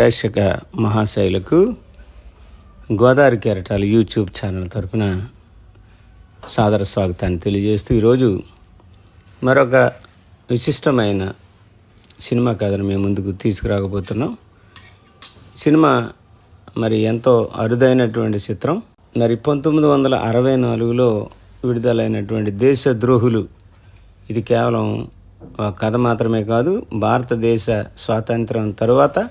ప్రేక్షక మహాశైలకు గోదావరి కెరటాలు యూట్యూబ్ ఛానల్ తరపున సాదర స్వాగతాన్ని తెలియజేస్తూ ఈరోజు మరొక విశిష్టమైన సినిమా కథను మేము ముందుకు తీసుకురాకపోతున్నాం. సినిమా మరి ఎంతో అరుదైనటువంటి చిత్రం. మరి పంతొమ్మిది వందల అరవై నాలుగులో విడుదలైనటువంటి దేశద్రోహులు ఇది కేవలం ఒక కథ మాత్రమే కాదు భారతదేశ స్వాతంత్రం తరువాత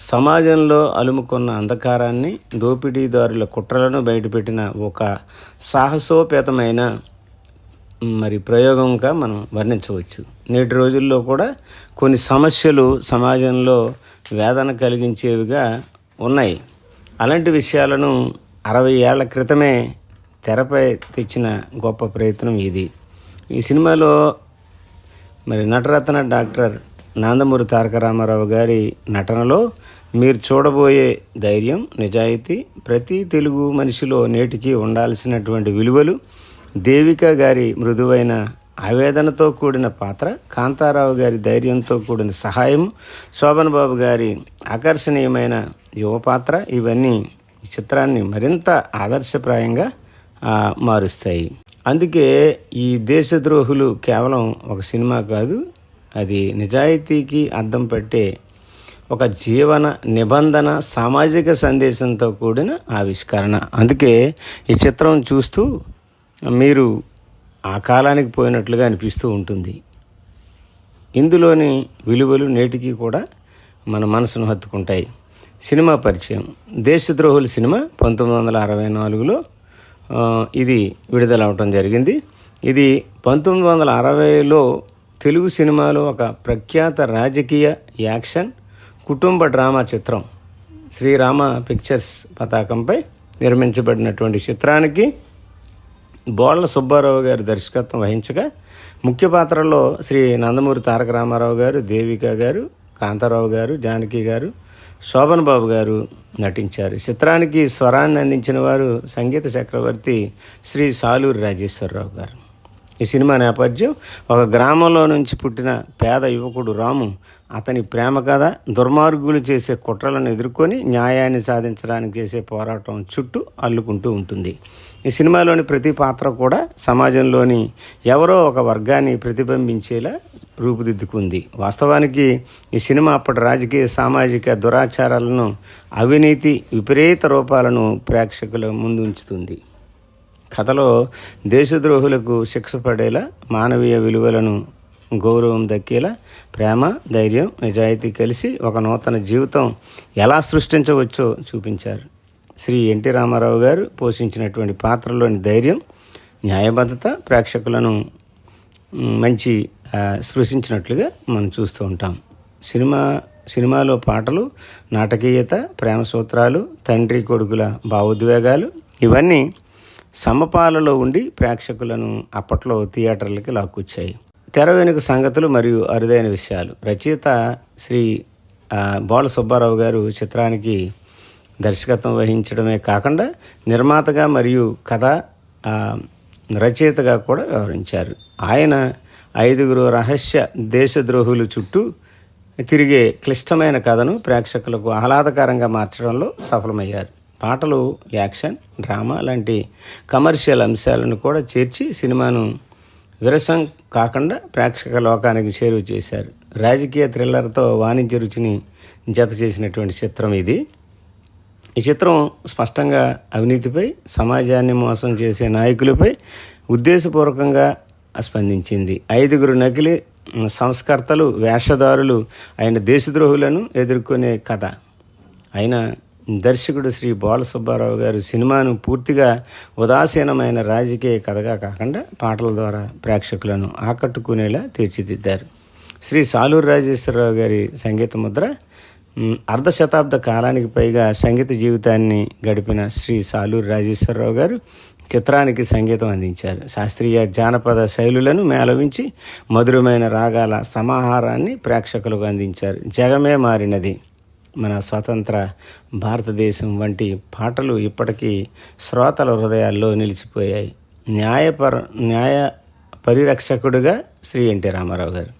సమాజంలో అలుముకున్న అంధకారాన్ని దోపిడీదారుల కుట్రలను బయటపెట్టిన ఒక సాహసోపేతమైన మరి ప్రయోగంగా మనం వర్ణించవచ్చు. నేటి రోజుల్లో కూడా కొన్ని సమస్యలు సమాజంలో వేదన కలిగించేవిగా ఉన్నాయి. అలాంటి విషయాలను అరవై ఏళ్ళ క్రితమే తెరపై తెచ్చిన గొప్ప ప్రయత్నం ఇది. ఈ సినిమాలో మరి నటరత్న డాక్టర్ నందమూరి తారక రామారావు గారి నటనలో మీరు చూడబోయే ధైర్యం నిజాయితీ ప్రతి తెలుగు మనిషిలో నేటికి ఉండాల్సినటువంటి విలువలు దేవిక గారి మృదువైన ఆవేదనతో కూడిన పాత్ర కాంతారావు గారి ధైర్యంతో కూడిన సహాయం శోభన్ బాబు గారి ఆకర్షణీయమైన యువ పాత్ర ఇవన్నీ ఈ చిత్రాన్ని మరింత ఆదర్శప్రాయంగా మారుస్తాయి. అందుకే ఈ దేశద్రోహులు కేవలం ఒక సినిమా కాదు అది నిజాయితీకి అద్దం పెట్టే ఒక జీవన నిబంధన సామాజిక సందేశంతో కూడిన ఆవిష్కరణ. అందుకే ఈ చిత్రం చూస్తూ మీరు ఆ కాలానికి పోయినట్లుగా అనిపిస్తూ ఉంటుంది. ఇందులోని విలువలు నేటికి కూడా మన మనసును హత్తుకుంటాయి. సినిమా పరిచయం. దేశద్రోహుల సినిమా పంతొమ్మిది వందల అరవై నాలుగులో ఇది ఇది విడుదలవటం జరిగింది. ఇది పంతొమ్మిది వందల అరవైలో తెలుగు సినిమాలో ఒక ప్రఖ్యాత రాజకీయ యాక్షన్ కుటుంబ డ్రామా చిత్రం శ్రీరామ పిక్చర్స్ పతాకంపై నిర్మించబడినటువంటి చిత్రానికి బోళ్ళ సుబ్బారావు గారు దర్శకత్వం వహించగా ముఖ్య పాత్రల్లో శ్రీ నందమూరి తారక రామారావు గారు దేవిక గారు కాంతారావు గారు జానకి గారు శోభన్ బాబు గారు నటించారు. చిత్రానికి స్వరాన్ని అందించిన వారు సంగీత చక్రవర్తి శ్రీ సాలూరి రాజేశ్వరరావు గారు. ఈ సినిమా నేపథ్యం ఒక గ్రామంలో నుంచి పుట్టిన పేద యువకుడు రాము అతని ప్రేమ కథ దుర్మార్గులు చేసే కుట్రలను ఎదుర్కొని న్యాయాన్ని సాధించడానికి చేసే పోరాటం చుట్టూ అల్లుకుంటూ ఉంటుంది. ఈ సినిమాలోని ప్రతి పాత్ర కూడా సమాజంలోని ఎవరో ఒక వర్గాన్ని ప్రతిబింబించేలా రూపుదిద్దుకుంది. వాస్తవానికి ఈ సినిమా అప్పటి రాజకీయ సామాజిక దురాచారాలను అవినీతి విపరీత రూపాలను ప్రేక్షకుల ముందు ఉంచుతుంది. కథలో దేశద్రోహులకు శిక్ష పడేలా మానవీయ విలువలను గౌరవం దక్కేలా ప్రేమ ధైర్యం నిజాయితీ కలిసి ఒక నూతన జీవితం ఎలా సృష్టించవచ్చో చూపించారు. శ్రీ ఎన్టీ రామారావు గారు పోషించినటువంటి పాత్రలోని ధైర్యం న్యాయబద్ధత ప్రేక్షకులను మంచి ఆ, స్పృశించినట్లుగా మనం చూస్తూ ఉంటాం. సినిమా సినిమాలో పాటలు నాటకీయత ప్రేమ సూత్రాలు తండ్రి కొడుకుల భావోద్వేగాలు ఇవన్నీ సమపాలలో ఉండి ప్రేక్షకులను అప్పట్లో థియేటర్లకి లాక్కొచ్చాయి. తెర వెనుక సంగతులు మరియు అరుదైన విషయాలు. రచయిత శ్రీ బోళ సుబ్బారావు గారు చిత్రానికి దర్శకత్వం వహించడమే కాకుండా నిర్మాతగా మరియు కథ రచయితగా కూడా వ్యవహరించారు. ఆయన ఐదుగురు రహస్య దేశద్రోహులు చుట్టూ తిరిగే క్లిష్టమైన కథను ప్రేక్షకులకు ఆహ్లాదకరంగా మార్చడంలో సఫలమయ్యారు. పాటలు యాక్షన్ డ్రామా లాంటి కమర్షియల్ అంశాలను కూడా చేర్చి సినిమాను విరసం కాకుండా ప్రేక్షక లోకానికి చేరువ చేశారు. రాజకీయ థ్రిల్లర్తో వాణిజ్య రుచిని జత చేసినటువంటి చిత్రం ఇది. ఈ చిత్రం స్పష్టంగా అవినీతిపై సమాజాన్ని మోసం చేసే నాయకులపై ఉద్దేశపూర్వకంగా స్పందించింది. ఐదుగురు నకిలీ సంస్కర్తలు వేషధారులు అయిన దేశద్రోహులను ఎదుర్కొనే కథ. అయినా దర్శకుడు శ్రీ బాలసుబ్బారావు గారు సినిమాను పూర్తిగా ఉదాసీనమైన రాజకీయ కథగా కాకుండా పాటల ద్వారా ప్రేక్షకులను ఆకట్టుకునేలా తీర్చిదిద్దారు. శ్రీ సాలూరు రాజేశ్వరరావు గారి సంగీత ముద్ర అర్ధ శతాబ్ద కాలానికి పైగా సంగీత జీవితాన్ని గడిపిన శ్రీ సాలూరు రాజేశ్వరరావు గారు చిత్రానికి సంగీతం అందించారు. శాస్త్రీయ జానపద శైలులను మేళవించి మధురమైన రాగాల సమాహారాన్ని ప్రేక్షకులకు అందించారు. జగమే మారినది. మన స్వతంత్ర భారతదేశం వంటి పాటలు ఇప్పటికీ శ్రోతల హృదయాల్లో నిలిచిపోయాయి. న్యాయపర న్యాయ పరిరక్షకుడుగా శ్రీ ఎన్టీ రామారావు గారు.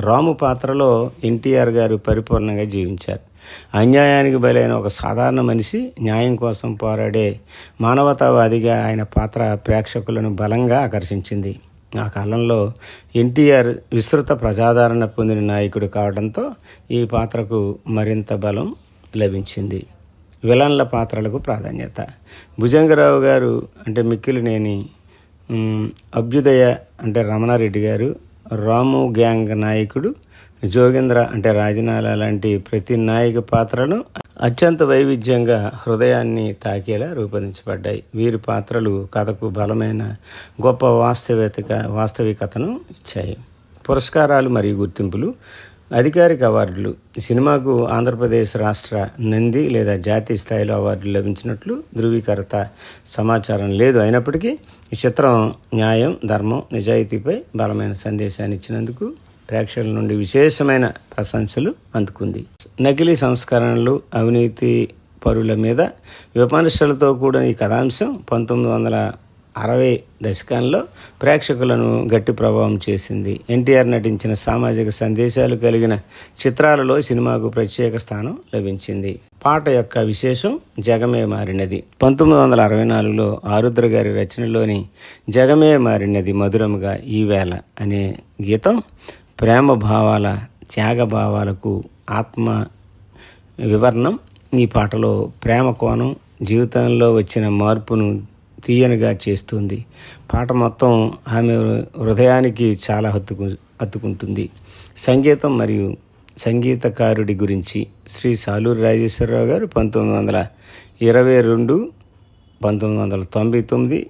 రాము పాత్రలో ఎన్టీఆర్ గారు పరిపూర్ణంగా జీవించారు. అన్యాయానికి బలైన ఒక సాధారణ మనిషి న్యాయం కోసం పోరాడే మానవతావాదిగా ఆయన పాత్ర ప్రేక్షకులను బలంగా ఆకర్షించింది. ఆ కాలంలో ఎన్టీఆర్ విస్తృత ప్రజాదరణ పొందిన నాయకుడు కావడంతో ఈ పాత్రకు మరింత బలం లభించింది. విలన్ల పాత్రలకు ప్రాధాన్యత. భుజంగరావు గారు అంటే మిక్కిలినేని అభ్యుదయ అంటే రమణారెడ్డి గారు రాము గ్యాంగ్ నాయకుడు జోగేంద్ర అంటే రాజనాల లాంటి ప్రతి నాయక పాత్రను అత్యంత వైవిధ్యంగా హృదయాన్ని తాకేలా రూపొందించబడ్డాయి. వీరి పాత్రలు కథకు బలమైన గొప్ప వాస్తవిక వాస్తవికతను ఇచ్చాయి. పురస్కారాలు మరియు గుర్తింపులు అధికారిక అవార్డులు. సినిమాకు ఆంధ్రప్రదేశ్ రాష్ట్ర నంది లేదా జాతీయ స్థాయిలో అవార్డులు లభించినట్లు ధృవీకరత సమాచారం లేదు. అయినప్పటికీ ఈ చిత్రం న్యాయం ధర్మం నిజాయితీపై బలమైన సందేశాన్ని ఇచ్చినందుకు ప్రేక్షకుల నుండి విశేషమైన ప్రశంసలు అందుకుంది. నకిలీ సంస్కరణలు అవినీతి పరుల మీద విమర్శలతో కూడిన ఈ కథాంశం పంతొమ్మిది వందల అరవై దశకంలో ప్రేక్షకులను గట్టి ప్రభావం చేసింది. ఎన్టీఆర్ నటించిన సామాజిక సందేశాలు కలిగిన చిత్రాలలో సినిమాకు ప్రత్యేక స్థానం లభించింది. పాట యొక్క విశేషం జగమే మారినది. పంతొమ్మిది వందల అరవై నాలుగులో ఆరుద్ర గారి రచనలోని జగమే మారినది మధురముగా ఈవేళ అనే గీతం ప్రేమ భావాల త్యాగ భావాలకు ఆత్మ వివరణం. ఈ పాటలో ప్రేమ కోణం జీవితంలో వచ్చిన మార్పును తీయనిగా చేస్తుంది. పాట మొత్తం ఆమె హృదయానికి చాలా హత్తుకు హత్తుకుంటుంది. సంగీతం మరియు సంగీతకారుడి గురించి శ్రీ సాలూరు రాజేశ్వరరావు గారు పంతొమ్మిది వందల ఇరవై రెండు పంతొమ్మిది వందల తొంభై తొమ్మిది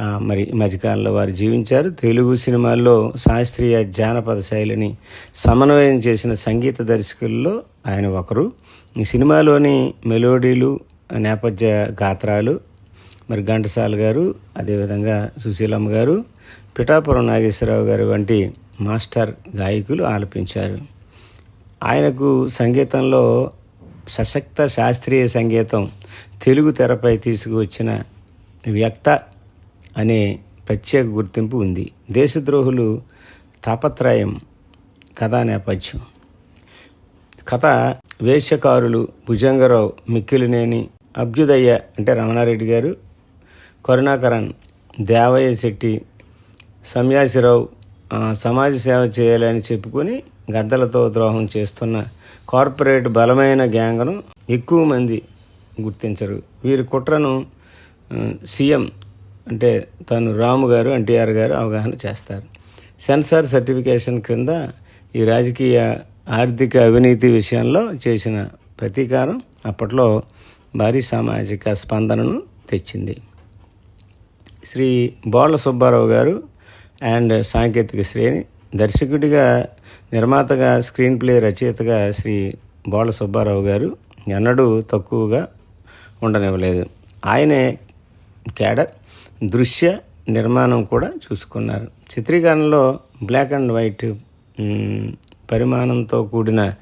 మరి మధ్యకాలంలో వారు జీవించారు. తెలుగు సినిమాల్లో శాస్త్రీయ జానపద శైలిని సమన్వయం చేసిన సంగీత దర్శకుల్లో ఆయన ఒకరు. ఈ సినిమాలోని మెలోడీలు నేపథ్య గాత్రాలు మరి ఘంటసాల గారు అదేవిధంగా సుశీలమ్మ గారు పిఠాపురం నాగేశ్వరరావు గారు వంటి మాస్టర్ గాయకులు ఆలపించారు. ఆయనకు సంగీతంలో సశక్త శాస్త్రీయ సంగీతం తెలుగు తెరపై తీసుకువచ్చిన వ్యక్త అనే ప్రత్యేక గుర్తింపు ఉంది. దేశద్రోహులు తాపత్రయం కథా నేపథ్యం. కథ వేశ్యకారులు భుజంగరావు మిక్కిలినేని అభ్యుదయ్య అంటే రమణారెడ్డి గారు కరుణాకరణ్ దేవయ్య శెట్టి సంయాసిరావు సమాజ సేవ చేయాలని చెప్పుకొని గద్దలతో ద్రోహం చేస్తున్న కార్పొరేట్ బలమైన గ్యాంగ్ను ఎక్కువ మంది గుర్తించరు. వీరి కుట్రను సీఎం అంటే తను రాము గారు ఎన్టీఆర్ గారు అవగాహన చేస్తారు. సెన్సార్ సర్టిఫికేషన్ క్రింద ఈ రాజకీయ ఆర్థిక అవినీతి విషయంలో చేసిన ప్రతీకారం అప్పట్లో భారీ సామాజిక స్పందనను తెచ్చింది. శ్రీ బోళ్ళ సుబ్బారావు గారు అండ్ సాంకేతిక శ్రేణి దర్శకుడిగా నిర్మాతగా స్క్రీన్ ప్లే రచయితగా శ్రీ బోళ్ళ సుబ్బారావు గారు ఎన్నడూ తక్కువగా ఉండనివ్వలేదు. ఆయనే క్యాడర్ దృశ్య నిర్మాణం కూడా చూసుకున్నారు. చిత్రీకరణలో బ్లాక్ అండ్ వైట్ పరిమాణంతో కూడిన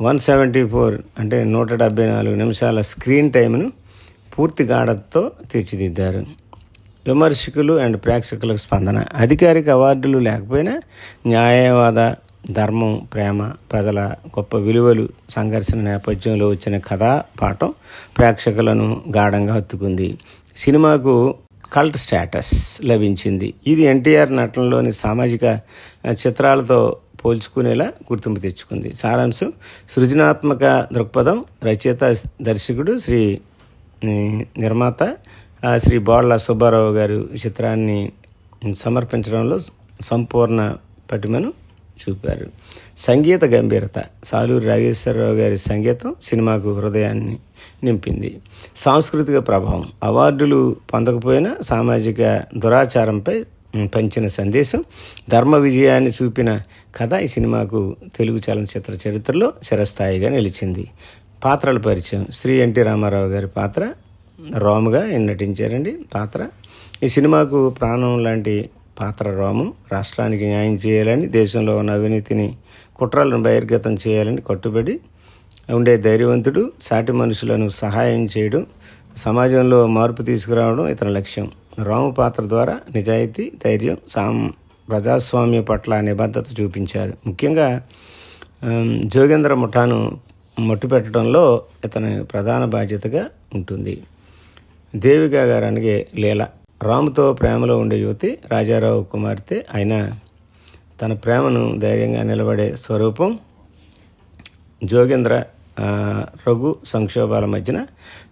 వన్ సెవెంటీ ఫోర్ అంటే నూట డెబ్బై నాలుగు నిమిషాల స్క్రీన్ టైంను పూర్తి గాఢతతో తీర్చిదిద్దారు. విమర్శకులు అండ్ ప్రేక్షకులకు స్పందన. అధికారిక అవార్డులు లేకపోయినా న్యాయవాద ధర్మం ప్రేమ ప్రజల గొప్ప విలువలు సంఘర్షణ నేపథ్యంలో వచ్చిన కథా పాఠం ప్రేక్షకులను గాఢంగా హత్తుకుంది. సినిమాకు కల్ట్ స్టేటస్ లభించింది. ఇది ఎన్టీఆర్ నటనలోని సామాజిక చిత్రాలతో పోల్చుకునేలా గుర్తింపు తెచ్చుకుంది. సారాంశం సృజనాత్మక దృక్పథం రచయిత దర్శకుడు శ్రీ నిర్మాత శ్రీ బోళ్ళ సుబ్బారావు గారు ఈ చిత్రాన్ని సమర్పించడంలో సంపూర్ణ పటిమను చూపారు. సంగీత గంభీరత సాలూరు రాజేశ్వరరావు గారి సంగీతం సినిమాకు హృదయాన్ని నింపింది. సాంస్కృతిక ప్రభావం. అవార్డులు పొందకపోయినా సామాజిక దురాచారంపై పంచిన సందేశం ధర్మ విజయాన్ని చూపిన కథ ఈ సినిమాకు తెలుగు చలనచిత్ర చరిత్రలో చిరస్థాయిగా నిలిచింది. పాత్రల పరిచయం. శ్రీ ఎన్టీ రామారావు గారి పాత్ర రాముగా నటించారండి పాత్ర. ఈ సినిమాకు ప్రాణం లాంటి పాత్ర రాము. రాష్ట్రానికి న్యాయం చేయాలని దేశంలో ఉన్న అవినీతిని కుట్రలను బహిర్గతం చేయాలని కట్టుబడి ఉండే ధైర్యవంతుడు సాటి మనుషులను సహాయం చేయడం సమాజంలో మార్పు తీసుకురావడం ఇతని లక్ష్యం. రాము పాత్ర ద్వారా నిజాయితీ ధైర్యం సామ్ ప్రజాస్వామ్య పట్ల నిబద్ధత చూపించారు. ముఖ్యంగా జోగేంద్ర ముఠాను మట్టుపెట్టడంలో ఇతని ప్రధాన బాధ్యతగా ఉంటుంది. దేవికా గారు అనగే లీల. రాముతో ప్రేమలో ఉండే యువతి రాజారావు కుమార్తె ఆయన తన ప్రేమను ధైర్యంగా నిలబడే స్వరూపం జోగేంద్ర రఘు సంక్షోభాల మధ్యన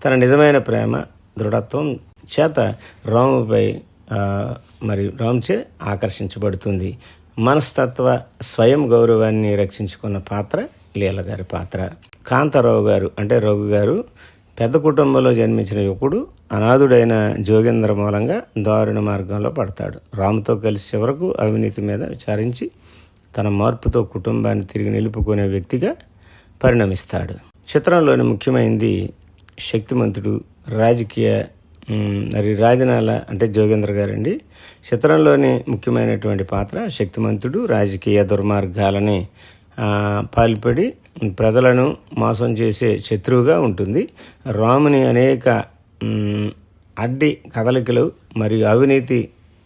తన నిజమైన ప్రేమ దృఢత్వం చేత రాముపై మరి రాముచే ఆకర్షించబడుతుంది. మనస్తత్వ స్వయం గౌరవాన్ని రక్షించుకున్న పాత్ర లీల గారి పాత్ర. కాంతారావు గారు అంటే రఘు గారు పెద్ద కుటుంబంలో జన్మించిన యువకుడు అనాథుడైన జోగేంద్ర మూలంగా దారుణ మార్గంలో పడతాడు. రాముతో కలిసి చివరకు అవినీతి మీద విచారించి తన మార్పుతో కుటుంబాన్ని తిరిగి నిలుపుకునే వ్యక్తిగా పరిణమిస్తాడు. చిత్రంలోని ముఖ్యమైనది శక్తిమంతుడు రాజకీయ మరి రాజనాల అంటే జోగేంద్ర గారండి. చిత్రంలోని ముఖ్యమైనటువంటి పాత్ర శక్తిమంతుడు రాజకీయ దుర్మార్గాలని పాల్పడి ప్రజలను మోసం చేసే శత్రువుగా ఉంటుంది. రాముని అనేక అడ్డి కదలికలు మరియు అవినీతి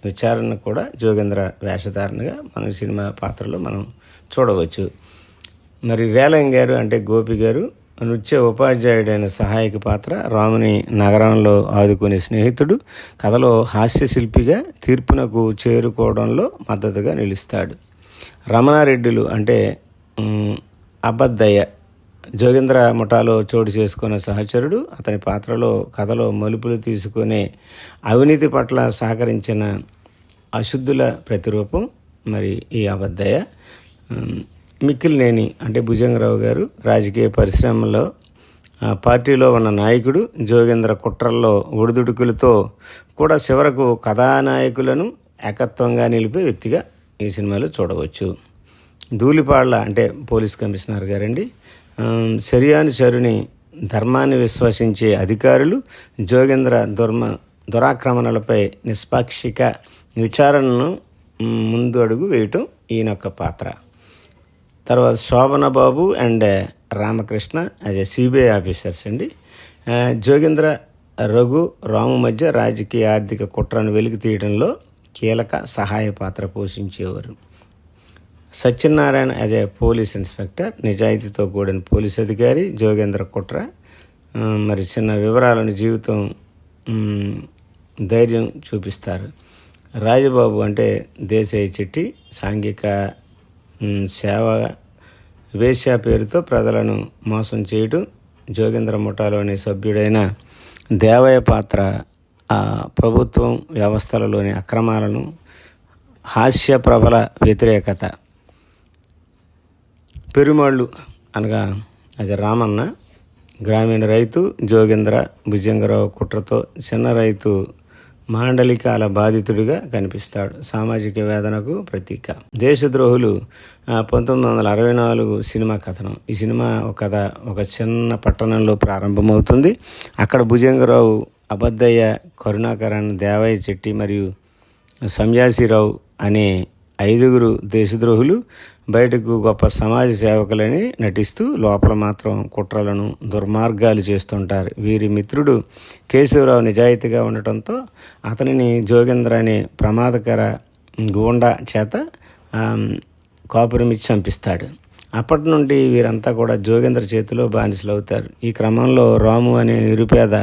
విచారణ కూడా జోగేంద్ర వేషధారణగా మన సినిమా పాత్రలో మనం చూడవచ్చు. మరి రేలం గారు అంటే గోపి గారు నృత్య ఉపాధ్యాయుడైన సహాయక పాత్ర రాముని నగరంలో ఆదుకునే స్నేహితుడు కథలో హాస్య శిల్పిగా తీర్పునకు చేరుకోవడంలో మద్దతుగా నిలుస్తాడు. రమణారెడ్డిలు అంటే అబద్ధయ్య జోగేంద్ర ముఠాలో చోటు చేసుకున్న సహచరుడు అతని పాత్రలో కథలో మలుపులు తీసుకునే అవినీతి పట్ల సహకరించిన అశుద్ధుల ప్రతిరూపం మరి ఈ అబద్ధయ్య మిక్కిలినేని అంటే భుజంగరావు గారు రాజకీయ పరిశ్రమలో పార్టీలో ఉన్న నాయకుడు జోగేంద్ర కుట్రల్లో ఒడిదుడుకులతో కూడా చివరకు కథానాయకులను ఏకత్వంగా నిలిపే వ్యక్తిగా ఈ సినిమాలో చూడవచ్చు. ధూళిపాళ్ళ అంటే పోలీస్ కమిషనర్ గారండి. చర్యాను చరుని ధర్మాన్ని విశ్వసించే అధికారులు జోగేంద్ర దుర్మ దురాక్రమణలపై నిష్పాక్షిక విచారణను ముందు అడుగు వేయటం ఈయనొక్క పాత్ర. తర్వాత Sobhan Babu and Ramakrishna as a CBI officers అండి. జోగేంద్ర రఘు రాము మధ్య రాజకీయ ఆర్థిక కుట్రను వెలికి తీయడంలో కీలక సహాయ పాత్ర పోషించేవారు. Satyanarayana as a police inspector నిజాయితీతో కూడిన పోలీస్ అధికారి జోగేంద్ర కుట్ర. మరి చిన్న వివరాలను జీవితం ధైర్యం చూపిస్తారు. రాజబాబు అంటే దేశాయి చెట్టి సాంఘిక సేవ వేశ్యా పేరుతో ప్రజలను మోసం చేయటం జోగేంద్ర ముఠాలోని సభ్యుడైన దేవయ్య పాత్ర ఆ, ప్రభుత్వం వ్యవస్థలలోని అక్రమాలను హాస్య ప్రబల వ్యతిరేకత. పెరుమాళ్ళు అనగా అది రామన్న గ్రామీణ రైతు జోగేంద్ర భుజంగరావు కుట్రతో చిన్న రైతు మాండలికాల బాధితుడిగా కనిపిస్తాడు. సామాజిక వేదనకు ప్రతీక. దేశద్రోహులు పంతొమ్మిది వందల అరవై నాలుగు సినిమా కథనం. ఈ సినిమా ఒక కథ ఒక చిన్న పట్టణంలో ప్రారంభమవుతుంది. అక్కడ భుజంగరావు అబద్దయ్య కరుణాకరణ్ దేవయ్య చెట్టి మరియు సంయాసిరావు అనే ఐదుగురు దేశద్రోహులు బయటకు గొప్ప సమాజ సేవకులని నటిస్తూ లోపల మాత్రం కుట్రలను దుర్మార్గాలు చేస్తుంటారు. వీరి మిత్రుడు కేశవరావు నిజాయితీగా ఉండటంతో అతనిని జోగేంద్ర అనే ప్రమాదకర గూండా చేత కాపురమిచ్చి చంపిస్తాడు. అప్పటి నుండి వీరంతా కూడా జోగేంద్ర చేతిలో బానిసలు అవుతారు ఈ క్రమంలో రాము అనే నిరుపేద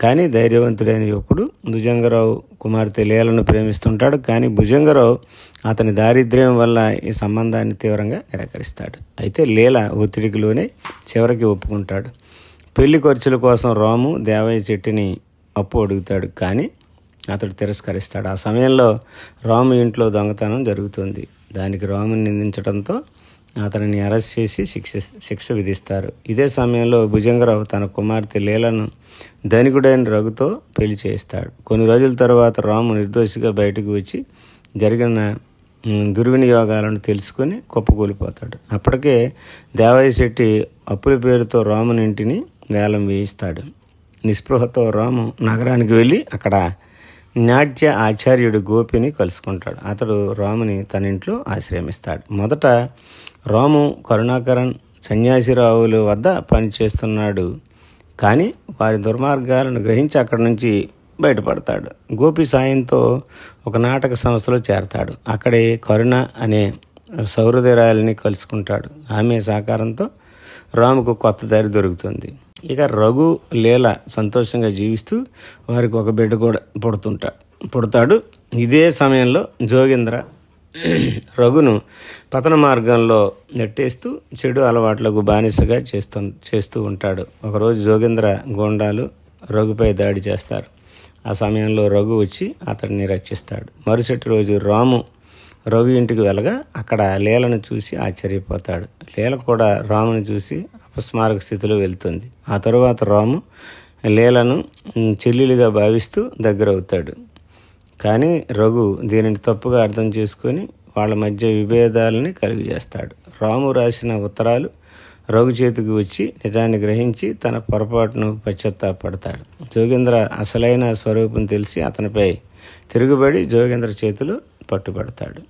కానీ ధైర్యవంతుడైన యువకుడు భుజంగరావు కుమార్తె లీలను ప్రేమిస్తుంటాడు కానీ భుజంగరావు అతని దారిద్ర్యం వల్ల ఈ సంబంధాన్ని తీవ్రంగా నిరాకరిస్తాడు. అయితే లీల ఒత్తిడికిలోనే చివరికి ఒప్పుకుంటాడు. పెళ్ళి ఖర్చుల కోసం రాము దేవయ్య చెట్టుని అప్పు అడుగుతాడు కానీ అతడు తిరస్కరిస్తాడు. ఆ సమయంలో రాము ఇంట్లో దొంగతనం జరుగుతుంది. దానికి రాముని నిందించడంతో అతనిని అరెస్ట్ చేసి శిక్ష శిక్ష విధిస్తారు. ఇదే సమయంలో భుజంగరావు తన కుమార్తె లీలను ధనికుడైన రఘుతో పెళ్ళి చేస్తాడు. కొన్ని రోజుల తర్వాత రాము నిర్దోషిగా బయటకు వచ్చి జరిగిన దుర్వినియోగాలను తెలుసుకొని కుప్పకూలిపోతాడు. అప్పటికే దేవయ్య శెట్టి అప్పుల పేరుతో రామునింటిని వేలం వేయిస్తాడు. నిస్పృహతో రాము నగరానికి వెళ్ళి అక్కడ నాట్య ఆచార్యుడు గోపిని కలుసుకుంటాడు. అతడు రాముని తన ఇంట్లో ఆశ్రమిస్తాడు. మొదట రాము కరుణాకరణ్ సన్యాసిరావులు వద్ద పనిచేస్తున్నాడు. కానీ వారి దుర్మార్గాలను గ్రహించి అక్కడి నుంచి బయటపడతాడు. గోపి సాయంతో ఒక నాటక సంస్థలో చేరతాడు. అక్కడే కరుణ అనే సౌహృదయాలని కలుసుకుంటాడు. ఆమె సహకారంతో రాముకు కొత్త దారి దొరుకుతుంది. ఇక రఘు లీల సంతోషంగా జీవిస్తూ వారికి ఒక బిడ్డ కూడా పుడుతుంటాడు పుడతాడు. ఇదే సమయంలో జోగేంద్ర రఘును పతన మార్గంలో నెట్టేస్తూ చెడు అలవాట్లకు బానిసగా చేస్తూ చేస్తూ ఉంటాడు. ఒకరోజు జోగేంద్ర గోండాలు రఘుపై దాడి చేస్తారు. ఆ సమయంలో రఘు వచ్చి అతడిని రక్షిస్తాడు. మరుసటి రోజు రాము రఘు ఇంటికి వెళ్ళగా అక్కడ లీలను చూసి ఆశ్చర్యపోతాడు. లీల కూడా రామును చూసి అపస్మారక స్థితిలో వెళ్తుంది. ఆ తరువాత రాము లీలను చెల్లెలుగా భావిస్తూ దగ్గర అవుతాడు కానీ రఘు దీనిని తప్పుగా అర్థం చేసుకొని వాళ్ళ మధ్య విభేదాలని కలుగు చేస్తాడు రాము రాసిన ఉత్తరాలు రఘు చేతికి వచ్చి నిజాన్ని గ్రహించి తన పొరపాటును పశ్చాత్తాపడతాడు జోగేంద్ర అసలైన స్వరూపం తెలిసి అతనిపై తిరుగుబడి జోగేంద్ర చేతులు పట్టుబడతాడు.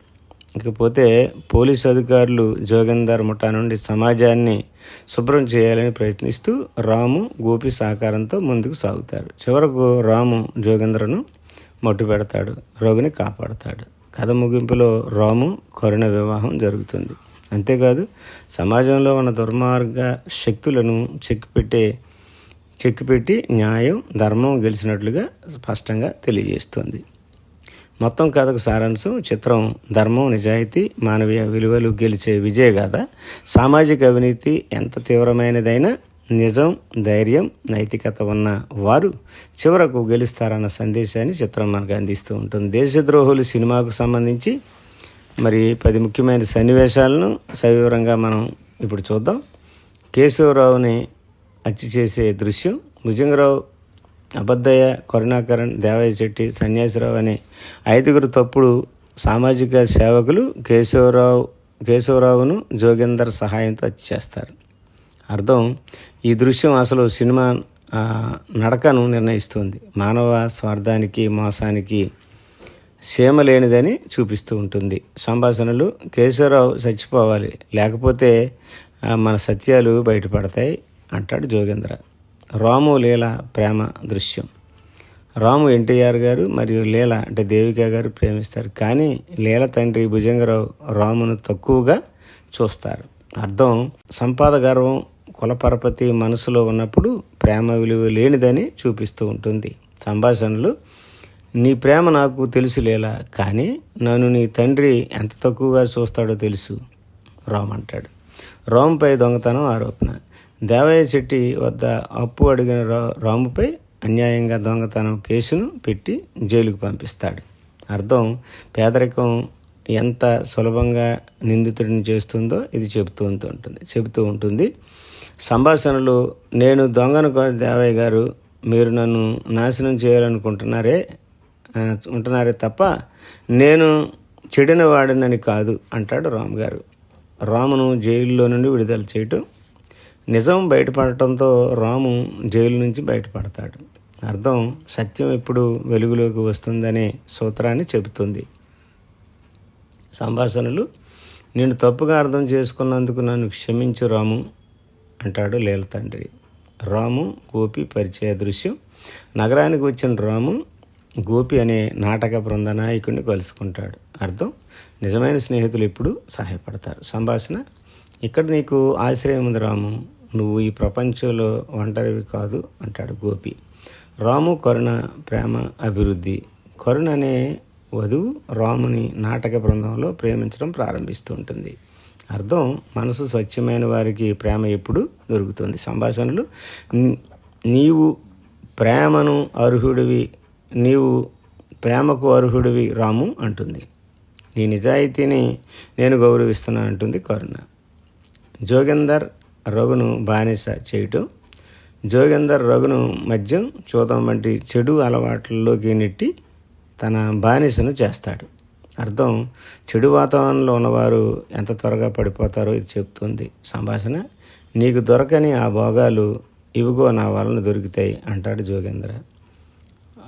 ఇకపోతే పోలీసు అధికారులు జోగేందర్ ముఠా నుండి సమాజాన్ని శుభ్రం చేయాలని ప్రయత్నిస్తూ రాము గోపి సహకారంతో ముందుకు సాగుతారు. చివరకు రాము జోగేంద్రను మట్టు పెడతాడు రోగిని కాపాడతాడు. కథ ముగింపులో రాము కరుణ వివాహం జరుగుతుంది. అంతేకాదు సమాజంలో ఉన్న దుర్మార్గ శక్తులను చెక్కిపెట్టే చెక్కిపెట్టి న్యాయం ధర్మం గెలిచినట్లుగా స్పష్టంగా తెలియజేస్తుంది. మొత్తం కథకు సారాంశం చిత్రం ధర్మం నిజాయితీ మానవీయ విలువలు గెలిచే విజయగాథ సామాజిక అవినీతి ఎంత తీవ్రమైనదైనా నిజం ధైర్యం నైతికత ఉన్న వారు చివరకు గెలుస్తారన్న సందేశాన్ని చిత్రం మనకు అందిస్తూ ఉంటుంది. దేశద్రోహులు సినిమాకు సంబంధించి మరి పది ముఖ్యమైన సన్నివేశాలను సవివరంగా మనం ఇప్పుడు చూద్దాం. కేశవరావుని హత్య చేసే దృశ్యం భుజంగరావు అబద్దయ్య కరుణాకరణ్ దేవయ్య శెట్టి సన్యాసిరావు అనే ఐదుగురు తప్పుడు సామాజిక సేవకులు కేశవరావు కేశవరావును జోగేందర్ సహాయంతో హత్య చేస్తారు. అర్థం. ఈ దృశ్యం అసలు సినిమా నడకను నిర్ణయిస్తుంది. మానవ స్వార్థానికి మోసానికి సీమ లేనిదని చూపిస్తూ ఉంటుంది. సంభాషణలు కేశవరావు చచ్చిపోవాలి. లేకపోతే మన సత్యాలు బయటపడతాయి అంటాడు జోగేంద్ర. రాము లీల ప్రేమ దృశ్యం. రాము ఎన్టీఆర్ గారు మరియు లీల అంటే దేవిక గారు ప్రేమిస్తారు. కానీ లీల తండ్రి భుజంగరావు రామును తక్కువగా చూస్తారు. అర్థం. సంపాద గర్వం కులపరపతి మనసులో ఉన్నప్పుడు ప్రేమ విలువ లేనిదని చూపిస్తూ ఉంటుంది. సంభాషణలు నీ ప్రేమ నాకు తెలుసు లేలా కానీ నన్ను నీ తండ్రి ఎంత తక్కువగా చూస్తాడో తెలుసు రామ్ అంటాడు. రాముపై దొంగతనం ఆరోపణ. దేవయ్య శెట్టి వద్ద అప్పు అడిగిన రో రాముపై అన్యాయంగా దొంగతనం కేసును పెట్టి జైలుకు పంపిస్తాడు. అర్థం పేదరికం ఎంత సులభంగా నిందితుడిని చేస్తుందో ఇది చెబుతూ ఉంటుంది చెబుతూ ఉంటుంది. సంభాషణలు నేను దొంగను దేవయ్య గారు మీరు నన్ను నాశనం చేయాలనుకుంటున్నారే ఉంటున్నారే తప్ప నేను చెడిన వాడినని కాదు అంటాడు రామ్ గారు. రామును జైల్లో నుండి విడుదల చేయటం నిజం బయటపడటంతో రాము జైలు నుంచి బయటపడతాడు. అర్థం సత్యం ఎప్పుడు వెలుగులోకి వస్తుందనే సూత్రాన్ని చెబుతుంది. సంభాషణలు నేను తప్పుగా అర్థం చేసుకున్నందుకు నన్ను క్షమించు రాము. అంటాడు లీల తండ్రి. రాము గోపి పరిచయ దృశ్యం. నగరానికి వచ్చిన రాము గోపి అనే నాటక బృంద నాయకుడిని కలుసుకుంటాడు. అర్థం? నిజమైన స్నేహితులు ఎప్పుడు సహాయపడతారు. సంభాషణ? ఇక్కడ నీకు ఆశ్రయం ఉంది రాము. నువ్వు ఈ ప్రపంచంలో ఒంటరివి కాదు అంటాడు గోపి. రాము కరుణ ప్రేమ అభివృద్ధి. కరుణ అనే వధువు రాముని నాటక బృందంలో ప్రేమించడం ప్రారంభిస్తూ ఉంటుంది. అర్థం మనసు స్వచ్ఛమైన వారికి ప్రేమ ఎప్పుడు దొరుకుతుంది. సంభాషణలు నీవు ప్రేమను అర్హుడివి నీవు ప్రేమకు అర్హుడివి రాము అంటుంది. నీ నిజాయితీని నేను గౌరవిస్తున్నా అంటుంది కరుణ. జోగేందర్ రఘును బానిస చేయటం జోగేందర్ రఘును మద్యం చూద్దాం వంటి చెడు అలవాట్లలోకి నెట్టి తన బానిసను చేస్తాడు. అర్థం. చెడు వాతావరణంలో ఉన్నవారు ఎంత త్వరగా పడిపోతారో ఇది చెప్తుంది. సంభాషణ నీకు దొరకని ఆ భోగాలు ఇవిగో నా వలన దొరుకుతాయి అంటాడు జోగేంద్ర.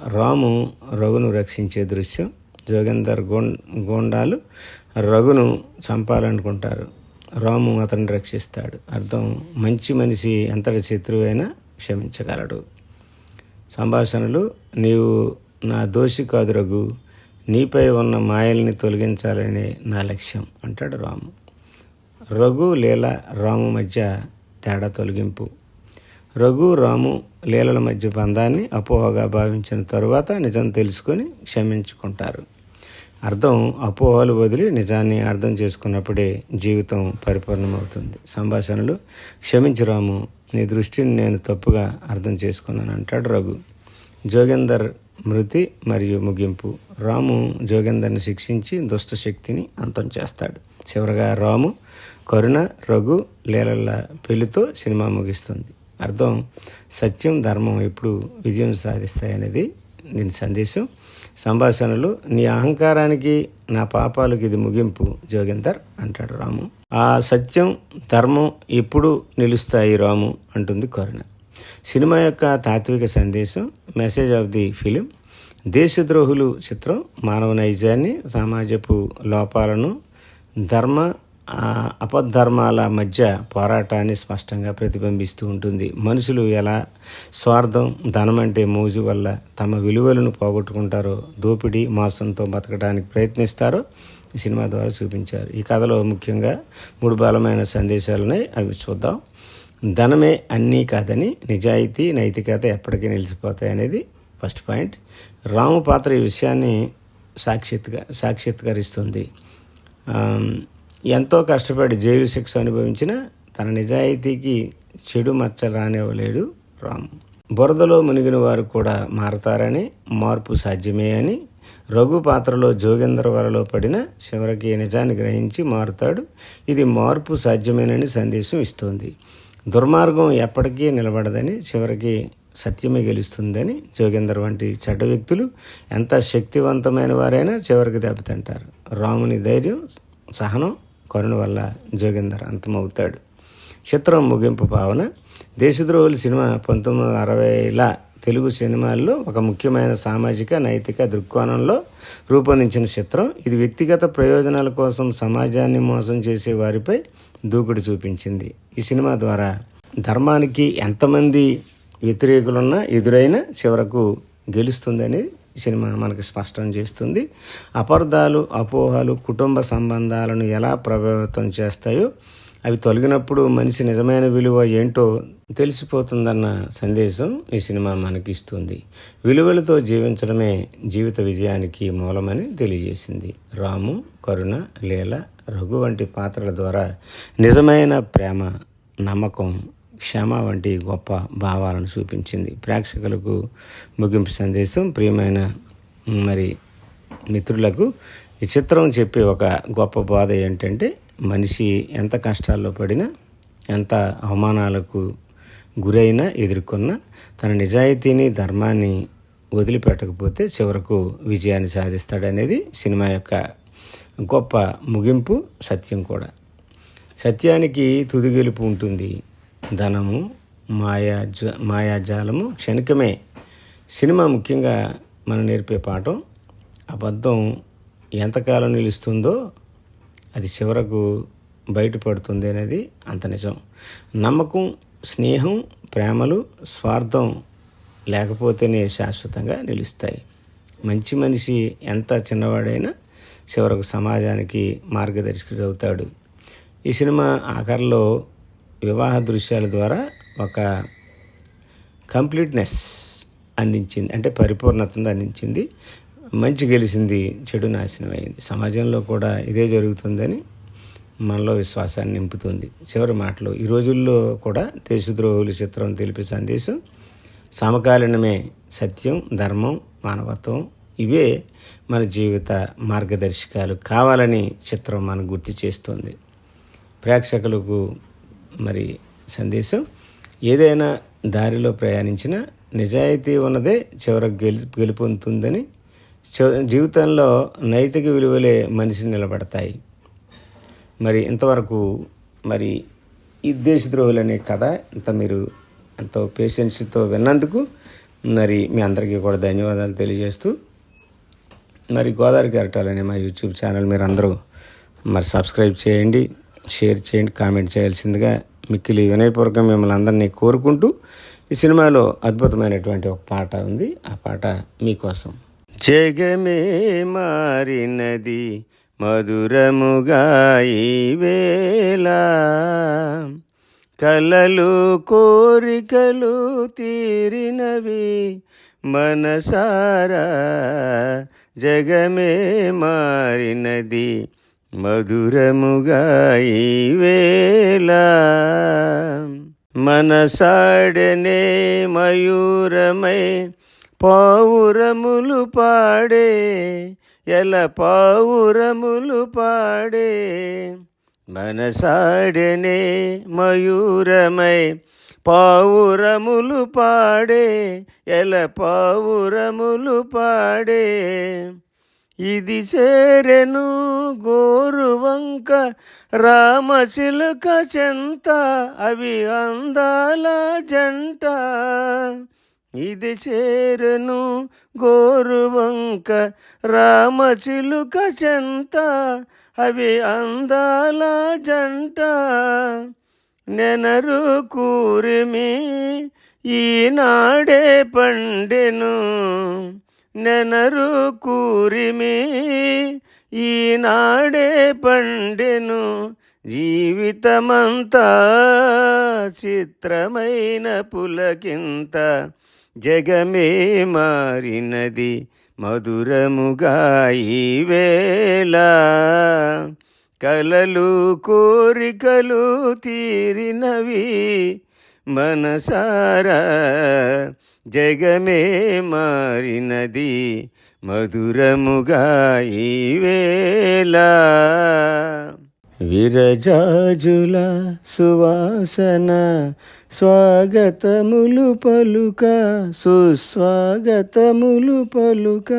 రాము రఘును రక్షించే దృశ్యం. జోగేందర్ గోం గోండాలు రఘును చంపాలనుకుంటారు. రాము అతన్ని రక్షిస్తాడు. అర్థం మంచి మనిషి ఎంతటి శత్రువైనా క్షమించగలడు. సంభాషణలు నీవు నా దోషి కాదు రఘు నీపై ఉన్న మాయల్ని తొలగించాలనే నా లక్ష్యం అంటాడు రాము. రఘు లీల రాము మధ్య తేడా తొలగింపు. రఘు రాము లీలల మధ్య బంధాన్ని అపోహగా భావించిన తరువాత నిజం తెలుసుకొని క్షమించుకుంటారు. అర్థం అపోహలు వదిలి నిజాన్ని అర్థం చేసుకున్నప్పుడే జీవితం పరిపూర్ణమవుతుంది. సంభాషణలు క్షమించు రాము నీ దృష్టిని నేను తప్పుగా అర్థం చేసుకున్నాను అంటాడు రఘు. జోగేందర్ మృతి మరియు ముగింపు. రాము జోగేందర్ని శిక్షించి దుష్ట శక్తిని అంతం చేస్తాడు. చివరగా రాము కరుణ రఘు లీలల పెళ్ళితో సినిమా ముగిస్తుంది. అర్థం సత్యం ధర్మం ఎప్పుడు విజయం సాధిస్తాయనేది దీని సందేశం. సంభాషణలు నీ అహంకారానికి నా పాపాలకు ఇది ముగింపు జోగేందర్ అంటాడు రాము. ఆ సత్యం ధర్మం ఎప్పుడు నిలుస్తాయి రాము? అంటుంది కరుణ. సినిమా యొక్క తాత్విక సందేశం message of the film Deshadrohulu చిత్రం మానవ నైజాన్ని సమాజపు లోపాలను ధర్మ అపధర్మాల మధ్య పోరాటాన్ని స్పష్టంగా ప్రతిబింబిస్తూ ఉంటుంది. మనుషులు ఎలా స్వార్థం ధనమంటే మోజు వల్ల తమ విలువలను పోగొట్టుకుంటారో దోపిడీ మాసంతో బతకడానికి ప్రయత్నిస్తారో ఈ సినిమా ద్వారా చూపించారు. ఈ కథలో ముఖ్యంగా మూడు బలమైన సందేశాలున్నాయి. అవి చూద్దాం. ధనమే అన్నీ కాదని నిజాయితీ నైతికత ఎప్పటికీ నిలిచిపోతాయి అనేది ఫస్ట్ పాయింట్. రాము పాత్ర ఈ విషయాన్ని సాక్షిత్గా సాక్షిత్కరిస్తుంది. ఎంతో కష్టపడి జైలు శిక్ష అనుభవించిన తన నిజాయితీకి చెడు మచ్చ రానివ్వలేడు రాము. బురదలో మునిగిన వారు కూడా మారతారని మార్పు సాధ్యమే అని రఘు పాత్రలో జోగేంద్ర వరలో పడిన చివరికి నిజాన్ని గ్రహించి మారుతాడు. ఇది మార్పు సాధ్యమేనని సందేశం ఇస్తుంది. దుర్మార్గం ఎప్పటికీ నిలబడదని చివరికి సత్యమే గెలుస్తుందని జోగేందర్ వంటి చెడ్డ వ్యక్తులు ఎంత శక్తివంతమైన వారైనా చివరికి దెబ్బతింటారు. రాముని ధైర్యం సహనం కరుణ వల్ల జోగేందర్ అంతమవుతాడు. చిత్రం ముగింపు భావన దేశద్రోహులు సినిమా పంతొమ్మిది వందల అరవైల తెలుగు సినిమాల్లో ఒక ముఖ్యమైన సామాజిక నైతిక దృక్కోణంలో రూపొందించిన చిత్రం. ఇది వ్యక్తిగత ప్రయోజనాల కోసం సమాజాన్ని మోసం చేసే వారిపై దూకుడు చూపించింది. ఈ సినిమా ద్వారా ధర్మానికి ఎంతమంది వ్యతిరేకులున్నా ఎదురైనా చివరకు గెలుస్తుందని సినిమా మనకు స్పష్టం చేస్తుంది. అపార్థాలు అపోహలు కుటుంబ సంబంధాలను ఎలా ప్రభావితం చేస్తాయో అవి తొలగినప్పుడు మనిషి నిజమైన విలువ ఏంటో తెలిసిపోతుందన్న సందేశం ఈ సినిమా మనకి ఇస్తుంది. విలువలతో జీవించడమే జీవిత విజయానికి మూలమని తెలియజేసింది. రాము కరుణ లీల రఘు వంటి పాత్రల ద్వారా నిజమైన ప్రేమ నమ్మకం క్షమ వంటి గొప్ప భావాలను చూపించింది. ప్రేక్షకులకు ముగింపు సందేశం ప్రియమైన మరి మిత్రులకు ఈ చిత్రం చెప్పే ఒక గొప్ప బాధ ఏంటంటే మనిషి ఎంత కష్టాల్లో పడినా ఎంత అవమానాలకు గురైనా ఎదుర్కొన్న తన నిజాయితీని ధర్మాన్ని వదిలిపెట్టకపోతే చివరకు విజయాన్ని సాధిస్తాడనేది సినిమా యొక్క గొప్ప ముగింపు సత్యం కూడా. సత్యానికి తుది గెలుపు ఉంటుంది. ధనము మాయా జ మాయాజాలము క్షణికమే. సినిమా ముఖ్యంగా మనం నేర్పే పాఠం అబద్ధం ఎంతకాలం నిలుస్తుందో అది చివరకు బయటపడుతుంది అనేది అంత నిజం. నమ్మకం స్నేహం ప్రేమలు స్వార్థం లేకపోతేనే శాశ్వతంగా నిలుస్తాయి. మంచి మనిషి ఎంత చిన్నవాడైనా చివరకు సమాజానికి మార్గదర్శకుడు అవుతాడు. ఈ సినిమా ఆఖరిలో వివాహ దృశ్యాల ద్వారా ఒక కంప్లీట్నెస్ అందించింది అంటే పరిపూర్ణతను అందించింది మంచి గెలిచింది చెడు నాశనం అయింది. సమాజంలో కూడా ఇదే జరుగుతుందని మనలో విశ్వాసాన్ని నింపుతుంది. చివరి మాటలు ఈ రోజుల్లో కూడా దేశద్రోహుల చిత్రం తెలిపే సందేశం సమకాలీనమే సత్యం ధర్మం మానవత్వం ఇవే మన జీవిత మార్గదర్శకాలు కావాలని చిత్రం మనకు గుర్తు చేస్తుంది. ప్రేక్షకులకు మరి సందేశం ఏదైనా దారిలో ప్రయాణించిన నిజాయితీ ఉన్నదే చివరకు గెలు గెలుపొందుతుందని జీవితంలో నైతిక విలువలే మనిషిని నిలబడతాయి. మరి ఇంతవరకు మరి ఈ దేశద్రోహులు అనే కథ ఇంత మీరు ఎంతో పేషెన్స్తో విన్నందుకు మరి మీ అందరికీ కూడా ధన్యవాదాలు తెలియజేస్తూ మరి గోదావరి గరటాలు మా యూట్యూబ్ ఛానల్ మీరు అందరూ మరి సబ్స్క్రైబ్ చేయండి షేర్ చేయండి కామెంట్ చేయాల్సిందిగా మిక్కిలి వినయపూర్వకం మిమ్మల్ని అందరినీ కోరుకుంటూ ఈ సినిమాలో అద్భుతమైనటువంటి ఒక పాట ఉంది. ఆ పాట మీకోసం. జగమే మారినది మధురముగా ఈ వేళ. కలలు కోరికలు తీరినవి మనసారా. జగమే మారినది మధురముగా ఈ వేళ. మనసాడనే మయూరమై పావురములు పాడే ఎల పావురములు పాడే. మనసాడనే మయూరమై పావురములు పాడే ఎల పావురములు పాడే. ఇది చేరెను గోరువంక రామచిలుక చెంత అవి అందాల జంట. ఇది చేరను గోరువంక రామచిలుక చెంత అవి అందాల జంట. నెనరు కూరిమి ఈనాడే పండెను నెనరు కూరిమి ఈనాడే పండెను. జీవితమంతా చిత్రమైన పులకింత జగమే మారినది మధురముగా ఈ వేళ. కలలు కోరికలు తీరినవి మనసారా. జగమే మారినది మధురముగా ఈ వేళ. విరజాజుల సువాసన స్వాగతములు పలుక సుస్వాగతములు పలుక.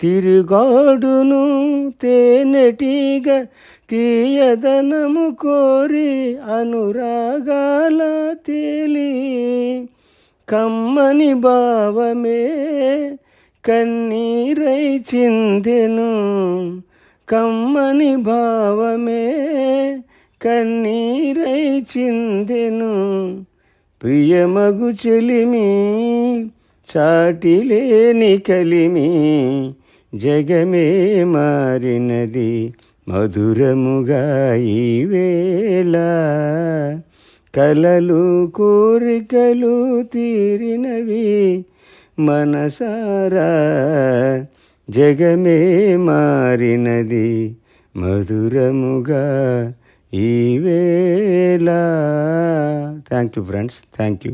తిరుగాడును తేనెటీగ తీయదనము కోరి అనురాగాల తేలి. కమ్మని భావమే కన్నీరై చిందెను. కమ్మని భావమే కన్నీరై చిందెను ప్రియమగు చెలిమి చాటిలేని కలిమి జగమే మారినది మధురముగా ఈవేళ కలలు కోరికలు తీరినవి మనసారా జగమే మారినది మధురముగా ఈ వేళ thank you friends thank you